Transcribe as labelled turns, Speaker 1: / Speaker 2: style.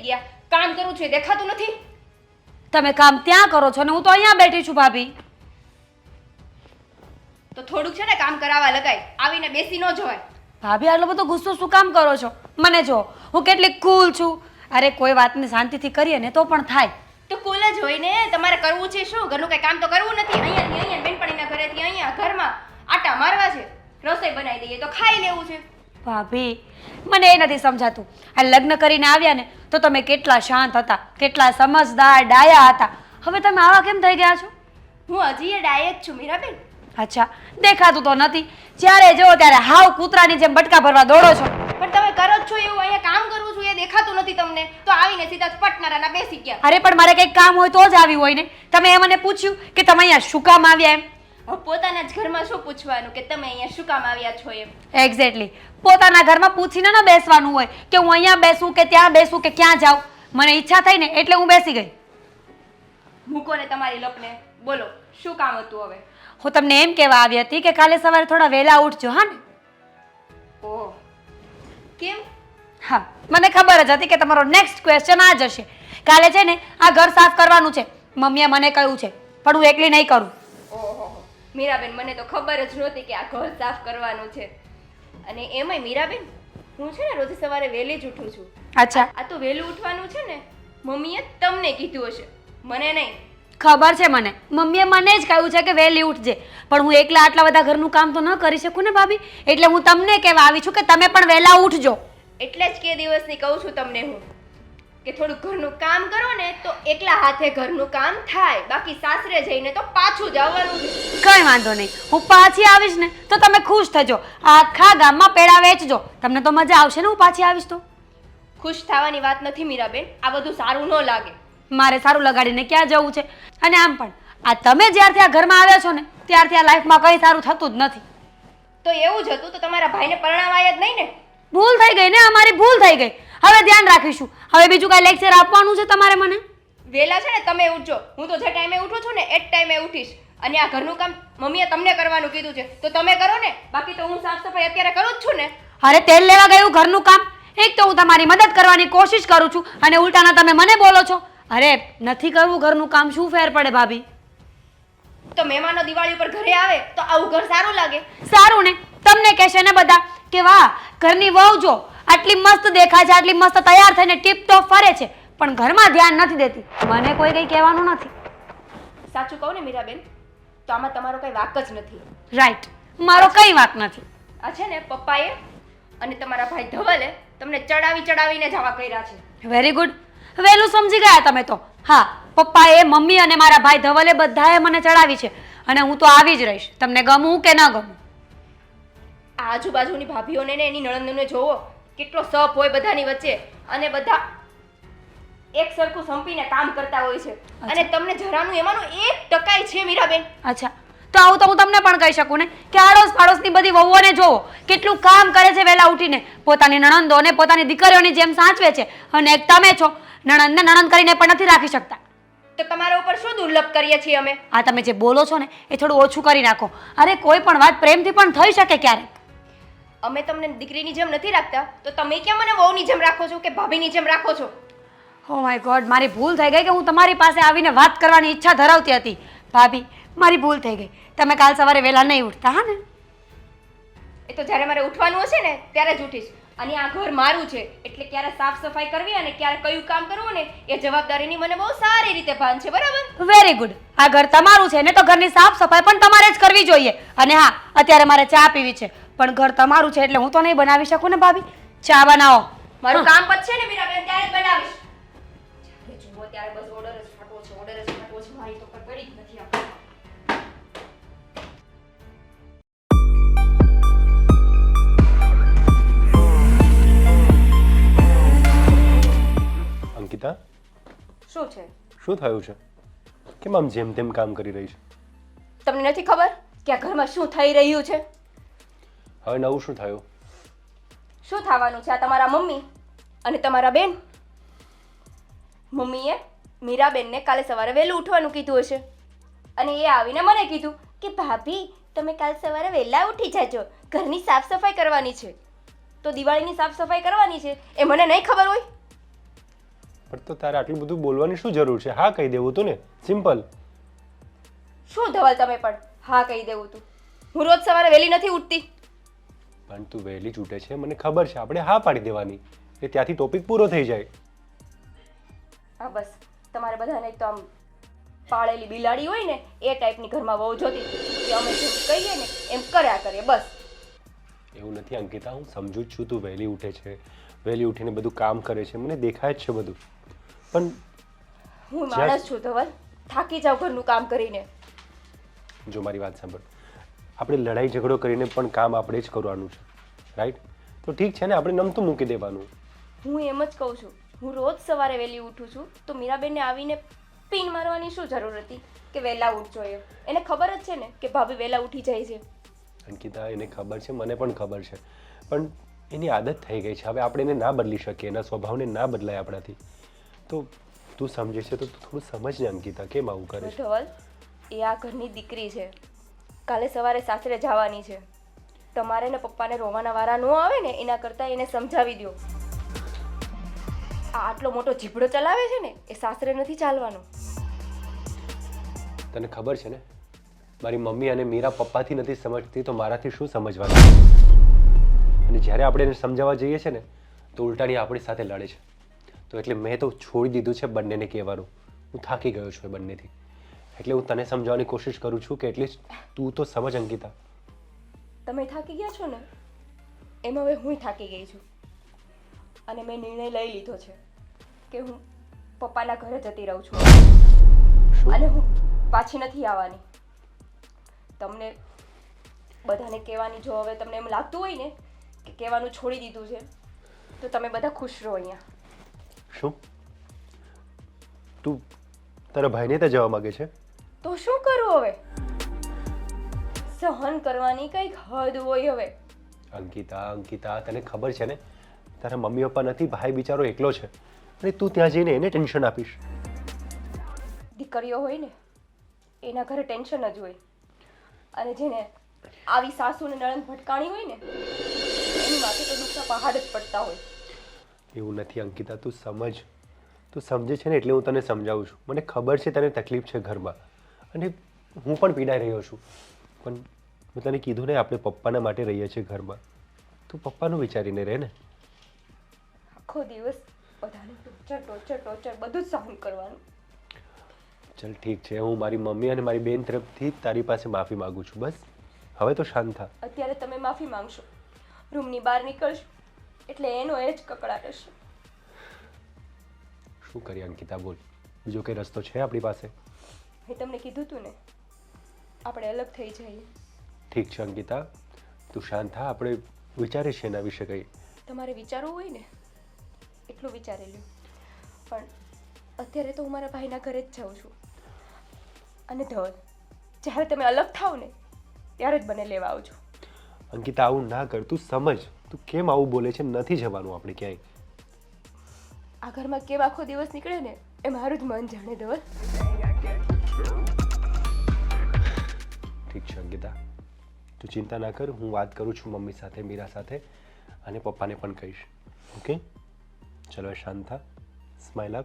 Speaker 1: બેસી ગયા. કામ કરું છું એ દેખાતું નથી.
Speaker 2: તમે કામ ત્યાં કરો છો ને હું તો અહીંયા બેઠી છું ભાભી.
Speaker 1: તો થોડુંક છે ને કામ કરાવવા લગાય. આવીને બેસી ન જવાય.
Speaker 2: ભાભી આટલો બધો ગુસ્સો શું કામ કરો છો? મને જો હું કેટલી કુલ છું. અરે કોઈ વાતને શાંતિથી કરીએ ને તો પણ થાય.
Speaker 1: તો કુલ જ હોય ને. તમારે કરવું છે શું? ઘરનું કઈ કામ તો કરવું નથી. અહીંયા અહીંયા બેનપણીના ઘરેથી અહીંયા ઘરમાં આટા મારવા છે. રસોઈ બનાવી દઈએ તો ખાઈ લેવું છે.
Speaker 2: ભાભી મને એ નથી સમજાતું. આ લગ્ન કરીને આવ્યા ને તો તમે કેટલા શાંત હતા કેટલા સમજદાર ડાયા હતા. હવે તમે આવા કેમ થઈ ગયા છો?
Speaker 1: હું હજી એ ડાયટ છું મીરાબેન.
Speaker 2: અચ્છા દેખાતું તો નથી. જ્યારે જુઓ ત્યારે હાવ કૂતરાની જેમ બટકા ભરવા દોડો છો.
Speaker 1: પણ તમે કરો જ છો એવું અહીંયા કામ કરવું છું એ દેખાતું નથી તમને. તો આવીને સીધા જ પટનારાના બેસી ગયા.
Speaker 2: અરે પણ મારે કંઈક કામ હોય તો જ આવ્યું હોય ને. તમે એ મને પૂછ્યું કે તમે અહીંયા શું કામ આવ્યા એમ?
Speaker 1: પોતાના જ ઘરમાં શું પૂછવાનું કે તમે અહીંયા શું કામ આવ્યા છો એમ?
Speaker 2: એક્ઝેક્ટલી પોતાના ઘરમાં પૂછીને ન બેસવાનું હોય કે હું અહીંયા બેસું કે ત્યાં બેસું કે ક્યાં જાઉં. મને ઈચ્છા થઈ ને એટલે હું બેસી ગઈ.
Speaker 1: મૂકો ને તમારી લપને બોલો શું કામ હતું હવે?
Speaker 2: હું તમને એમ કહેવા આવી હતી કે કાલે સવારે થોડા વહેલા ઉઠજો હા ને?
Speaker 1: ઓહ કેમ?
Speaker 2: હા મને ખબર જ હતી કે તમારો નેક્સ્ટ ક્વેશ્ચન આ જ હશે. કાલે છે ને આ ઘર સાફ કરવાનું છે. મમ્મીએ મને કહ્યું છે પણ હું એકલી નહીં કરું.
Speaker 1: મીરાબેન મને તો ખબર જ નહોતી કે આ ઘર સાફ કરવાનું છે. અને એમાંય મીરાબેન હું છે ને રોજ સવારે વહેલી જ ઉઠું છું.
Speaker 2: અચ્છા.
Speaker 1: આ તો વહેલું ઉઠવાનું છે ને મમ્મીએ તમને કીધું હશે. મને નહીં.
Speaker 2: ખબર છે મને. મમ્મીએ મને જ કહ્યું છે કે વહેલી ઉઠજે. પણ હું એકલા આટલા બધા ઘરનું કામ તો ન કરી શકું ને ભાભી? એટલે હું તમને કહેવા આવી છું કે તમે પણ વહેલા ઉઠજો.
Speaker 1: એટલે જ કે દિવસની કહું છું તમને હું. કે થોડું ઘરનું કામ કરો ને તો એકલા હાથે ઘરનું કામ થાય. બાકી સાસરે જઈને તો પાછું જ આવવાનું
Speaker 2: કંઈ વાંધો નહીં. હું પાછી આવીશ ને તો તમે ખુશ થજો. આખા ગામમાં પેડા વેચજો. તમને તો મજા આવશે ને હું પાછી આવીશ તો.
Speaker 1: ખુશ થવાની વાત નથી મીરાબેન. આ બધું સારું ન લાગે.
Speaker 2: મારે સારું લગાડીને ક્યાં જવું છે? અને આમ પણ આ તમે જ્યારથી આ ઘરમાં આવ્યા છો ને ત્યારથી આ લાઈફમાં કંઈ સારું થતું જ નથી.
Speaker 1: તો એવું જ હતું તો તમારા ભાઈને પરણાવાય જ નહીં ને?
Speaker 2: ભૂલ થઈ ગઈ ને અમારી ભૂલ થઈ ગઈ. હવે ધ્યાન રાખીશું. હવે બીજું કાંઈ લેક્ચર આપવાનું છે તમારે મને?
Speaker 1: વહેલા છે ને તમે ઉઠજો. હું તો જે ટાઈમે ઉઠું છું ને એ જ ટાઈમે ઉઠીશ. અને આ ઘરનું કામ મમ્મીએ તમને કરવાનું કીધું છે. તો તમે કરો ને. બાકી તો હું સાફ સફાઈ અત્યારે કરું જ છું ને.
Speaker 2: અરે તેલ લેવા ગયું ઘરનું કામ? એક તો હું તમારી મદદ કરવાની કોશિશ કરું છું અને ઉલટાના તમે મને બોલો છો. અરે નથી કરવું ઘરનું કામ શું ફેર પડે ભાભી?
Speaker 1: તો મહેમાનો દિવાળી ઉપર ઘરે આવે તો આવું ઘર સારું લાગે.
Speaker 2: સારું ને. તમને કહેશે ને બધા કે વાહ ઘરની વહુ જો આટલી મસ્ત દેખાય છે આટલી મસ્ત તૈયાર થઈને ટીપ ટોપ ફરે છે પણ ઘરમાં ધ્યાન નથી દેતી. મને કોઈ કંઈ કહેવાનું નથી.
Speaker 1: સાચું કહું ને મીરાબેન તો આમાં તમારો કઈ વાક જ નથી.
Speaker 2: રાઈટ મારો કંઈ વાક નથી.
Speaker 1: આ છે ને પપ્પાએ અને તમારા ભાઈ ધવલે તમને ચડાવી ચડાવીને જવા કર્યા છે.
Speaker 2: વેરી ગુડ વહેલું સમજી ગયા તમે તો? હા પપ્પાએ મમ્મી અને મારા ભાઈ ધવલે બધાએ મને ચડાવી છે અને હું તો આવી જ રહીશ. તમને ગમું કે ન ગમું?
Speaker 1: આજુબાજુની ભાભીઓને ને એની નણંદોને જોવો. કેટલો સપ હોય બધાની વચ્ચે અને બધા એક સરખું સંપીને કામ કરતા હોય છે. અને તમને જરાનું એમાંનું એક ટકાય છે મીરાબેન.
Speaker 2: અચ્છા. તો આવું તો હું તમને પણ કહી શકું ને કે આડોશ પાડોશની બધી વહુઓને જોવો કેટલું કામ કરે છે વહેલા ઉઠીને. પોતાની નણંદોને પોતાની દીકરીઓની જેમ સાચવે છે અને એક તમે છો. નણંદને નણંદ કરીને પણ નથી રાખી શકતા.
Speaker 1: તો તમારા ઉપર શું દુર્લભ કરીએ છીએ અમે?
Speaker 2: આ તમે જે બોલો છો ને એ થોડું ઓછું કરી નાખો. અરે કોઈ પણ વાત પ્રેમથી પણ થઈ શકે ક્યારેક.
Speaker 1: અમે તમને દીકરીની જેમ નથી રાખતા તો તમે કેમ મને વહુની જેમ રાખો છો કે ભાભીની જેમ રાખો છો?
Speaker 2: ઓ માય ગોડ મારી ભૂલ થઈ ગઈ કે હું તમારી પાસે આવીને વાત કરવાની ઈચ્છા ધરાવતી હતી. ભાભી મારી ભૂલ થઈ ગઈ. તમે કાલ સવારે વહેલા નહીં ઉઠતા હા ને?
Speaker 1: એ તો જ્યારે મારે ઉઠવાનું હશે ને ત્યારે જ ઉઠીશ. અને આ ઘર મારું છે એટલે ક્યારે સાફ સફાઈ કરવી અને ક્યારે કયું કામ કરવું ને એ જવાબદારીની મને બહુ સારી રીતે ભાન છે બરાબર?
Speaker 2: વેરી ગુડ આ ઘર તમારું છે ને તો ઘરની સાફ સફાઈ પણ તમારે જ કરવી જોઈએ. અને હા અત્યારે મારે ચા પીવી છે. પણ ઘર તમારું છે એટલે હું તો નહીં બનાવી શકું ને ભાભી. ચા બનાવો.
Speaker 1: મારું કામ પતશે ને મીરાબેન ત્યારે જ બનાવીશ. જ્યારે જુઓ ત્યારે બસ ઓર્ડર જ ફાટવો છે ઓર્ડર જ ફાટવો છે મારી તો કોઈ પડી જ નથી આ
Speaker 3: અંકિતા?
Speaker 1: શું છે?
Speaker 3: શું થયું છે? કેમ આમ જેમ તેમ કામ કરી રહી છે?
Speaker 1: તમને નથી ખબર કે આ ઘરમાં શું થઈ રહ્યું છે?
Speaker 3: હવે નવું શું થયું?
Speaker 1: શું થવાનું છે આ તમારા મમ્મી અને તમારા બેન? મમ્મીએ મીરાબેનને કાલે સવારે વહેલું ઉઠવાનું કીધું હશે. અને એ આવીને મને કીધું કે ભાભી તમે કાલ સવારે વહેલા ઉઠી જાજો. ઘરની સાફ સફાઈ કરવાની છે. તો દિવાળીની સાફ સફાઈ કરવાની છે એ મને નહીં ખબર હોય?
Speaker 3: પણ તો તારે આટલું બધું બોલવાની શું જરૂર છે? હા કહી દેવું તું ને. સિમ્પલ.
Speaker 1: શું ધવલ તમે પણ? હા કહી દેવું તું. હું રોજ સવારે વહેલી નથી ઉઠતી.
Speaker 3: પણ તું વહેલી છૂટે છે. મને ખબર છે આપણે હા પાડી દેવાની. એટલે ત્યાંથી ટોપિક પૂરો થઈ જાય.
Speaker 1: હા બસ. તમારે બધાને તો આમ પાળેલી બિલાડી હોય ને એ ટાઈપની ઘરમાં બહુ જોતી કે અમે જેમ કહીએ ને એમ કર્યા કરીએ બસ.
Speaker 3: એવું નથી અંકિતા હું સમજુ જ છું તું વહેલી ઉઠે છે. વહેલી ઉઠીને બધું કામ કરે છે. મને દેખાય જ છે બધું. પણ
Speaker 1: હું માણસ છું ધવલ. થાકી જાઉં ઘરનું કામ કરીને.
Speaker 3: જો મારી વાત સાંભળ. આપણે લડાઈ ઝઘડો કરીને પણ કામ આપણે જ કરવાનું છે. રાઈટ તો ઠીક છે ને? આપણે નમતું મૂકી દેવાનું.
Speaker 1: હું એમ જ કહું છું. હું રોજ સવારે વહેલી ઉઠું છું. તો મીરાબેનને આવીને પીન મારવાની શું જરૂર હતી? કે વહેલા ઉઠજો એ એને ખબર જ છે ને કે ભાભી વહેલા ઉઠી જાય છે.
Speaker 3: અંકિતા એને ખબર છે? મને પણ ખબર છે. પણ એની આદત થઈ ગઈ છે. હવે આપણે એને ના બદલી શકીએ. એના સ્વભાવને ના બદલાય આપણાથી. તો તું સમજે છે? તો તું થોડું સમજ ને અંકિતા કેમ આવું કરે છે?
Speaker 1: ધવલ એ આ ઘરની દીકરી છે. કાલે સવારે સાસરે જવાની છે. તમારે ને પપ્પાને રોવાના વારા ન આવે ને, એના કરતાં એને સમજાવી દો આ આટલો મોટો જીભડો ચલાવે છે ને, એ સાસરે નથી ચાલવાનો.
Speaker 3: તને ખબર છે ને? મારી મમ્મી અને મીરા પપ્પાથી નથી સમજતી, તો મારાથી શું સમજવાનું? અને જ્યારે આપણે એને સમજાવવા જઈએ છે ને, તો ઉલટાની આપણી સાથે લડે છે. તો એટલે મેં તો છોડી દીધું છે બંનેને કહેવાનું. હું થાકી ગયો છું એ બંનેથી. એટલે હું તને સમજાવવાની કોશિશ કરું છું કે એટલીસ્ટ તું તો સમજ અંકિતા.
Speaker 1: તમે થાકી ગયા છો ને? એમાં હવે હું થાકી ગઈ છું. અને મેં નિર્ણય લઈ લીધો છે કે હું પપ્પાના ઘરે જતી રહું છું. અને હું પાછી નથી આવવાની. તમને બધાને કહેવાની જો હવે તમને એમ લાગતું હોય ને કે કહેવાનું છોડી દીધું છે તો તમે બધા ખુશ રહો અહીંયા.
Speaker 3: શું? તું તારા ભાઈને ત્યાં જવા માગે છે?
Speaker 1: તો શું કરું હવે? સહન કરવાની કંઈક હદ હોય હવે.
Speaker 3: અંકિતા અંકિતા તને ખબર છે ને? તારા મમ્મી પપ્પા નથી ભાઈ બિચારો એકલો છે. અને તું ત્યાં જઈને એને ટેન્શન આપીશ.
Speaker 1: દીકરીઓ હોય ને એના ઘરે ટેન્શન જ હોય. અને જેને આવી સાસુ ને નણંદ ભટકાણી હોય ને એની માથે તો દુઃખના પહાડ જ પડતા હોય.
Speaker 3: એવું નથી અંકિતા તું સમજ. તું સમજે છે ને એટલે હું તને સમજાવું છું. મને ખબર છે તને તકલીફ છે ઘરમાં. અને હું પણ પીડાઈ રહ્યો છું. પણ મેં તને કીધું ને આપણે પપ્પાના માટે રહીએ છીએ ઘરમાં. તું પપ્પાનું વિચારીને રહે ને.
Speaker 1: આખો દિવસ બધાને ટોચર ટોચર ટોચર બધું જ સહન કરવાનું.
Speaker 3: ચલ ઠીક છે હું મારી મમ્મી અને મારી બેન તરફથી તારી પાસે માફી માગું છું બસ. હવે તો શાંત થા.
Speaker 1: અત્યારે તમે માફી માંગશો. રૂમની બહાર નીકળશો એટલે એનો એ જ કકડાટ હશે.
Speaker 3: શું કરીએ અંકિતા બોલ. બીજો કંઈ રસ્તો છે આપણી પાસે?
Speaker 1: મેં તમને કીધું તું ને આપણે અલગ થઈ જઈએ.
Speaker 3: ઠીક છે અંકિતા. તું શાંત થા આપણે વિચારીશું એના વિશે કંઈ.
Speaker 1: તમારે વિચારવું હોય ને એટલું વિચારી લ્યો. પણ અત્યારે તો હું મારા ભાઈના ઘરે જ જાઉં છું. અને ધવલ જ્યારે તમે અલગ થાવ ને ત્યારે જ મને લેવા આવજો.
Speaker 3: અંકિતા આવું ના કર તું સમજ. તું કેમ આવું બોલે છે? નથી જવાનું આપણે ક્યાંય.
Speaker 1: આ ઘરમાં કેમ આખો દિવસ નીકળે ને એ મારું જ મન જાણે ધવલ.
Speaker 3: ઠીક છે, અંકિતા. તું ચિંતા ના કર, હું વાત કરું છું મમ્મી સાથે, મીરા સાથે, અને પપ્પાને પણ કહીશ. ઓકે? ચલો શાંત થા. Smile up